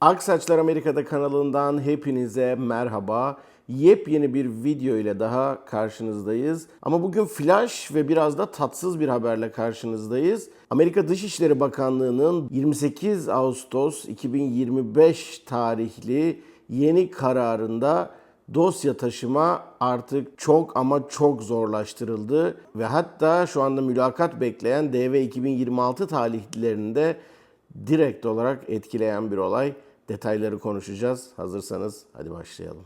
Aksaçlar Amerika'da kanalından hepinize merhaba. Yepyeni bir video ile daha karşınızdayız. Ama bugün flash ve biraz da tatsız bir haberle karşınızdayız. Amerika Dışişleri Bakanlığı'nın 28 Ağustos 2025 tarihli yeni kararında dosya taşıma artık çok ama çok zorlaştırıldı ve hatta şu anda mülakat bekleyen DV 2026 talihlilerini de direkt olarak etkileyen bir olay. Detayları konuşacağız. Hazırsanız hadi başlayalım.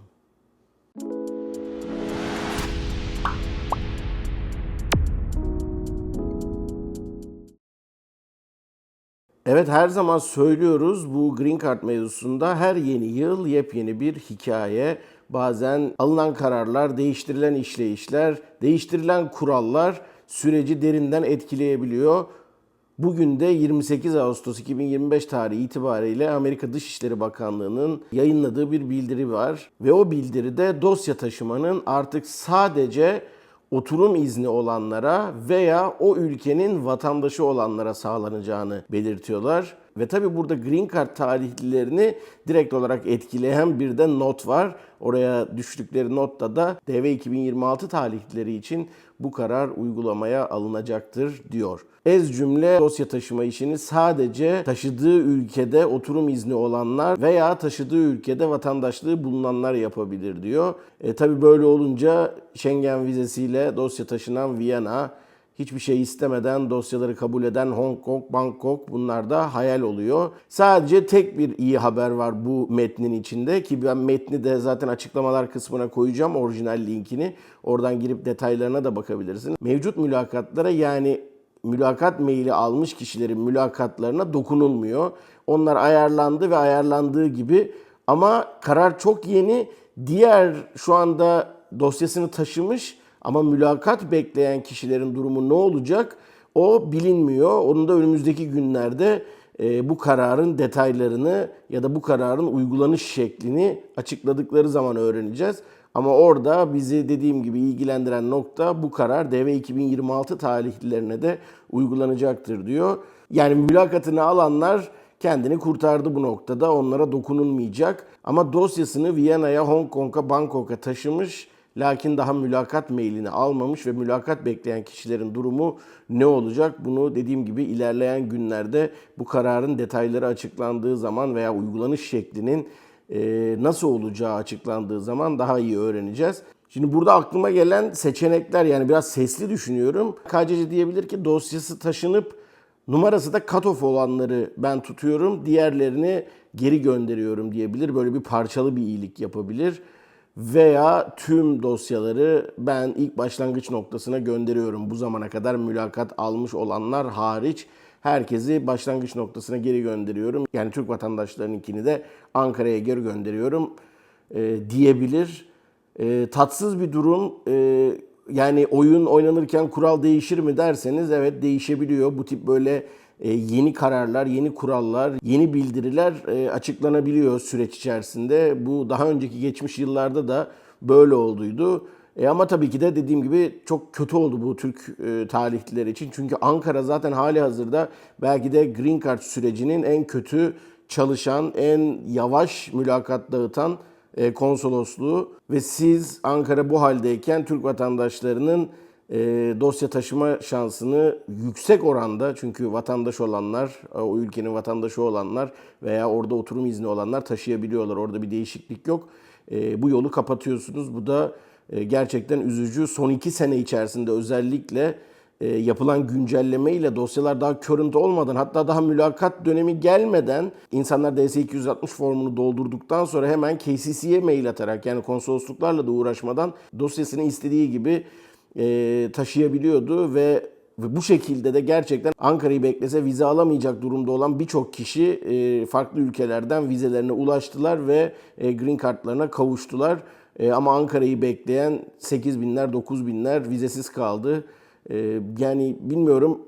Evet her zaman söylüyoruz bu Green Card mevzusunda her yeni yıl yepyeni bir hikaye. Bazen alınan kararlar, değiştirilen işleyişler, değiştirilen kurallar süreci derinden etkileyebiliyor. Bugün de 28 Ağustos 2025 tarihi itibariyle Amerika Dışişleri Bakanlığı'nın yayınladığı bir bildiri var. Ve o bildiride dosya taşımanın artık sadece oturum izni olanlara veya o ülkenin vatandaşı olanlara sağlanacağını belirtiyorlar. Ve tabi burada Green Card talihlilerini direkt olarak etkileyen bir de not var. Oraya düştükleri notta da DV 2026 talihlileri için bu karar uygulamaya alınacaktır diyor. Ez cümle dosya taşıma işini sadece taşıdığı ülkede oturum izni olanlar veya taşıdığı ülkede vatandaşlığı bulunanlar yapabilir diyor. E, tabi böyle olunca Schengen vizesiyle dosya taşınan Viyana, hiçbir şey istemeden dosyaları kabul eden Hong Kong, Bangkok bunlar da hayal oluyor. Sadece tek bir iyi haber var bu metnin içinde ki ben metni de zaten açıklamalar kısmına koyacağım orijinal linkini. Oradan girip detaylarına da bakabilirsiniz. Mevcut mülakatlara yani mülakat maili almış kişilerin mülakatlarına dokunulmuyor. Onlar ayarlandı ve ayarlandığı gibi ama karar çok yeni. Diğer şu anda dosyasını taşımış ama mülakat bekleyen kişilerin durumu ne olacak? O bilinmiyor. Onun da önümüzdeki günlerde e, bu kararın detaylarını ya da bu kararın uygulanış şeklini açıkladıkları zaman öğreneceğiz. Ama orada bizi dediğim gibi ilgilendiren nokta bu karar DV 2026 talihlilerine de uygulanacaktır diyor. Yani mülakatını alanlar kendini kurtardı bu noktada. Onlara dokunulmayacak. Ama dosyasını Viyana'ya, Hong Kong'a, Bangkok'a taşımış. Lakin daha mülakat mailini almamış ve mülakat bekleyen kişilerin durumu ne olacak? Bunu dediğim gibi ilerleyen günlerde bu kararın detayları açıklandığı zaman veya uygulanış şeklinin e, nasıl olacağı açıklandığı zaman daha iyi öğreneceğiz. Şimdi burada aklıma gelen seçenekler yani biraz sesli düşünüyorum. KCC diyebilir ki dosyası taşınıp numarası da cut-off olanları ben tutuyorum. Diğerlerini geri gönderiyorum diyebilir. Böyle bir parçalı bir iyilik yapabilir. Veya tüm dosyaları ben ilk başlangıç noktasına gönderiyorum. Bu zamana kadar mülakat almış olanlar hariç herkesi başlangıç noktasına geri gönderiyorum. Yani Türk vatandaşlarınınkini de Ankara'ya geri gönderiyorum e, diyebilir. E, tatsız bir durum. E, yani oyun oynanırken kural değişir mi derseniz evet değişebiliyor. Bu tip böyle yeni kararlar, yeni kurallar, yeni bildiriler e, açıklanabiliyor süreç içerisinde. Bu daha önceki geçmiş yıllarda da böyle olduydu. E ama tabii ki de dediğim gibi çok kötü oldu bu Türk e, için. Çünkü Ankara zaten hali hazırda belki de Green Card sürecinin en kötü çalışan, en yavaş mülakat dağıtan e, konsolosluğu ve siz Ankara bu haldeyken Türk vatandaşlarının e, dosya taşıma şansını yüksek oranda çünkü vatandaş olanlar, o ülkenin vatandaşı olanlar veya orada oturum izni olanlar taşıyabiliyorlar. Orada bir değişiklik yok. E, bu yolu kapatıyorsunuz. Bu da e, gerçekten üzücü. Son iki sene içerisinde özellikle e, yapılan güncelleme ile dosyalar daha körüntü olmadan hatta daha mülakat dönemi gelmeden insanlar DS-260 formunu doldurduktan sonra hemen KCC'ye mail atarak yani konsolosluklarla da uğraşmadan dosyasını istediği gibi e, taşıyabiliyordu ve bu şekilde de gerçekten Ankara'yı beklese vize alamayacak durumda olan birçok kişi e, farklı ülkelerden vizelerine ulaştılar ve e, green kartlarına kavuştular. E, ama Ankara'yı bekleyen 8 binler, 9 binler vizesiz kaldı. E, yani bilmiyorum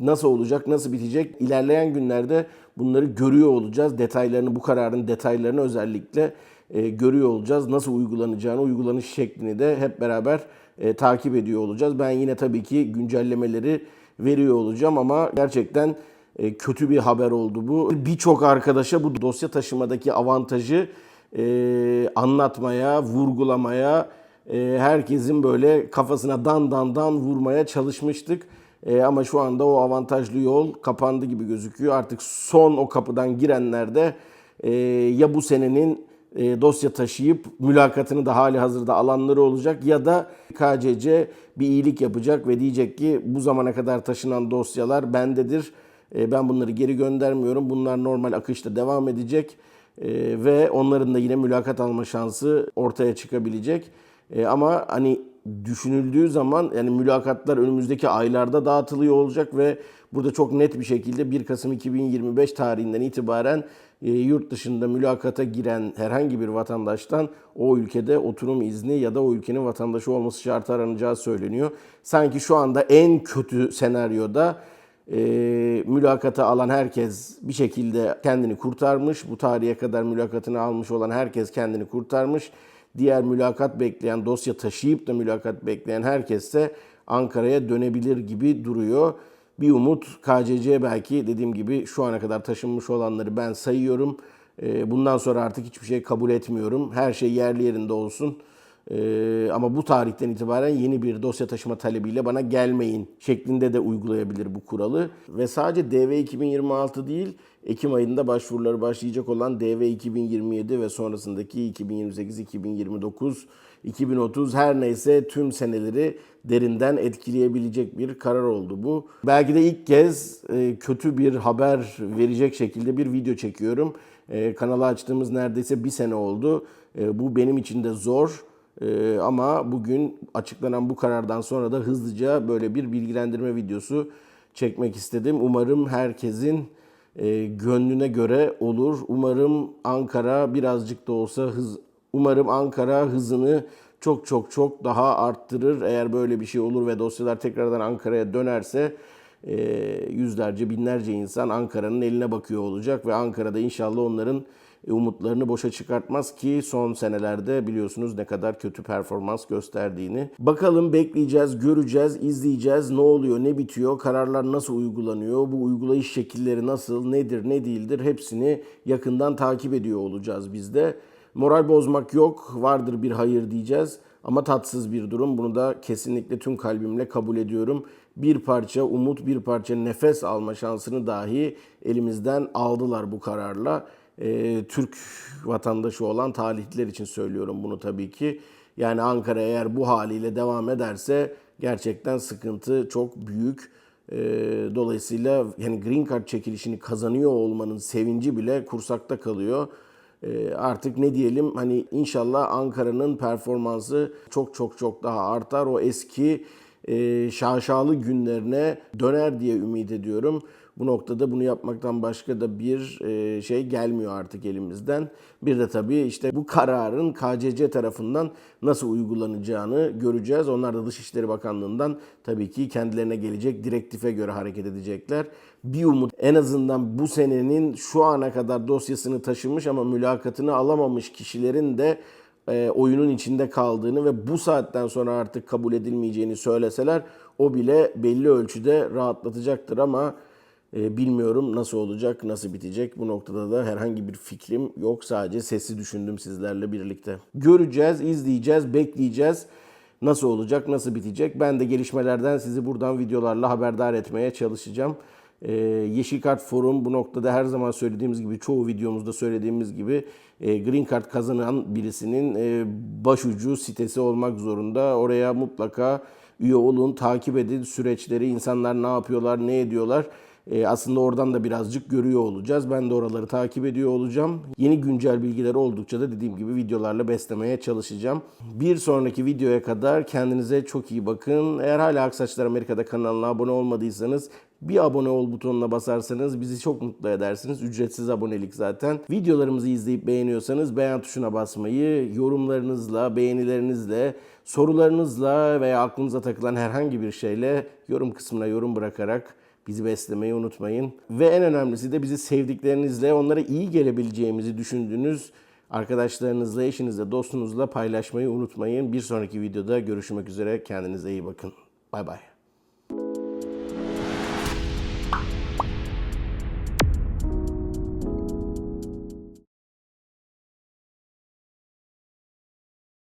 nasıl olacak, nasıl bitecek. İlerleyen günlerde bunları görüyor olacağız. Detaylarını, bu kararın detaylarını özellikle e, görüyor olacağız. Nasıl uygulanacağını, uygulanış şeklini de hep beraber e, takip ediyor olacağız. Ben yine tabii ki güncellemeleri veriyor olacağım ama gerçekten e, kötü bir haber oldu bu. Birçok arkadaşa bu dosya taşımadaki avantajı e, anlatmaya, vurgulamaya, e, herkesin böyle kafasına dan dan dan vurmaya çalışmıştık. E, ama şu anda o avantajlı yol kapandı gibi gözüküyor. Artık son o kapıdan girenler de e, ya bu senenin dosya taşıyıp mülakatını da hali hazırda alanları olacak ya da KCC bir iyilik yapacak ve diyecek ki bu zamana kadar taşınan dosyalar bendedir. E, ben bunları geri göndermiyorum. Bunlar normal akışta devam edecek E, ve onların da yine mülakat alma şansı ortaya çıkabilecek. E, ama hani düşünüldüğü zaman yani mülakatlar önümüzdeki aylarda dağıtılıyor olacak ve burada çok net bir şekilde 1 Kasım 2025 tarihinden itibaren e, yurt dışında mülakata giren herhangi bir vatandaştan o ülkede oturum izni ya da o ülkenin vatandaşı olması şartı aranacağı söyleniyor. Sanki şu anda en kötü senaryoda e, mülakata alan herkes bir şekilde kendini kurtarmış. Bu tarihe kadar mülakatını almış olan herkes kendini kurtarmış. Diğer mülakat bekleyen, dosya taşıyıp da mülakat bekleyen herkes de Ankara'ya dönebilir gibi duruyor. Bir umut KCC belki dediğim gibi şu ana kadar taşınmış olanları ben sayıyorum. Ee, Bundan sonra artık hiçbir şey kabul etmiyorum. Her şey yerli yerinde olsun. Ee, ama bu tarihten itibaren yeni bir dosya taşıma talebiyle bana gelmeyin şeklinde de uygulayabilir bu kuralı. Ve sadece DV 2026 değil, Ekim ayında başvuruları başlayacak olan DV 2027 ve sonrasındaki 2028, 2029, 2030 her neyse tüm seneleri derinden etkileyebilecek bir karar oldu bu. Belki de ilk kez e, kötü bir haber verecek şekilde bir video çekiyorum. E, Kanalı açtığımız neredeyse bir sene oldu. E, Bu benim için de zor. Ee, ama bugün açıklanan bu karardan sonra da hızlıca böyle bir bilgilendirme videosu çekmek istedim. Umarım herkesin e, gönlüne göre olur. Umarım Ankara birazcık da olsa hız umarım Ankara hızını çok çok çok daha arttırır. Eğer böyle bir şey olur ve dosyalar tekrardan Ankara'ya dönerse yüzlerce binlerce insan Ankara'nın eline bakıyor olacak ve Ankara'da inşallah onların e, umutlarını boşa çıkartmaz ki son senelerde biliyorsunuz ne kadar kötü performans gösterdiğini. Bakalım bekleyeceğiz, göreceğiz, izleyeceğiz. Ne oluyor, ne bitiyor, kararlar nasıl uygulanıyor, bu uygulayış şekilleri nasıl, nedir, ne değildir hepsini yakından takip ediyor olacağız biz de. Moral bozmak yok, vardır bir hayır diyeceğiz. Ama tatsız bir durum. Bunu da kesinlikle tüm kalbimle kabul ediyorum. Bir parça umut, bir parça nefes alma şansını dahi elimizden aldılar bu kararla. Ee, Türk vatandaşı olan talihliler için söylüyorum bunu tabii ki. Yani Ankara eğer bu haliyle devam ederse gerçekten sıkıntı çok büyük. Ee, dolayısıyla yani Green Card çekilişini kazanıyor olmanın sevinci bile kursakta kalıyor. Ee, artık ne diyelim hani inşallah Ankara'nın performansı çok çok çok daha artar. O eski e, şaşalı günlerine döner diye ümit ediyorum. Bu noktada bunu yapmaktan başka da bir e, şey gelmiyor artık elimizden. Bir de tabii işte bu kararın KCC tarafından nasıl uygulanacağını göreceğiz. Onlar da Dışişleri Bakanlığı'ndan tabii ki kendilerine gelecek direktife göre hareket edecekler. Bir umut en azından bu senenin şu ana kadar dosyasını taşımış ama mülakatını alamamış kişilerin de e, oyunun içinde kaldığını ve bu saatten sonra artık kabul edilmeyeceğini söyleseler o bile belli ölçüde rahatlatacaktır ama e, bilmiyorum nasıl olacak, nasıl bitecek. Bu noktada da herhangi bir fikrim yok. Sadece sesi düşündüm sizlerle birlikte. Göreceğiz, izleyeceğiz, bekleyeceğiz. Nasıl olacak, nasıl bitecek? Ben de gelişmelerden sizi buradan videolarla haberdar etmeye çalışacağım. Ee, Yeşil Kart Forum bu noktada her zaman söylediğimiz gibi, çoğu videomuzda söylediğimiz gibi e, Green Card kazanan birisinin e, başucu sitesi olmak zorunda. Oraya mutlaka üye olun, takip edin süreçleri, insanlar ne yapıyorlar, ne ediyorlar. E, aslında oradan da birazcık görüyor olacağız. Ben de oraları takip ediyor olacağım. Yeni güncel bilgiler oldukça da dediğim gibi videolarla beslemeye çalışacağım. Bir sonraki videoya kadar kendinize çok iyi bakın. Eğer hala Aksaçlar Amerika'da kanalına abone olmadıysanız bir abone ol butonuna basarsanız bizi çok mutlu edersiniz. Ücretsiz abonelik zaten. Videolarımızı izleyip beğeniyorsanız beğen tuşuna basmayı, yorumlarınızla, beğenilerinizle, sorularınızla veya aklınıza takılan herhangi bir şeyle yorum kısmına yorum bırakarak bizi beslemeyi unutmayın. Ve en önemlisi de bizi sevdiklerinizle, onlara iyi gelebileceğimizi düşündüğünüz arkadaşlarınızla, eşinizle, dostunuzla paylaşmayı unutmayın. Bir sonraki videoda görüşmek üzere. Kendinize iyi bakın. Bay bay.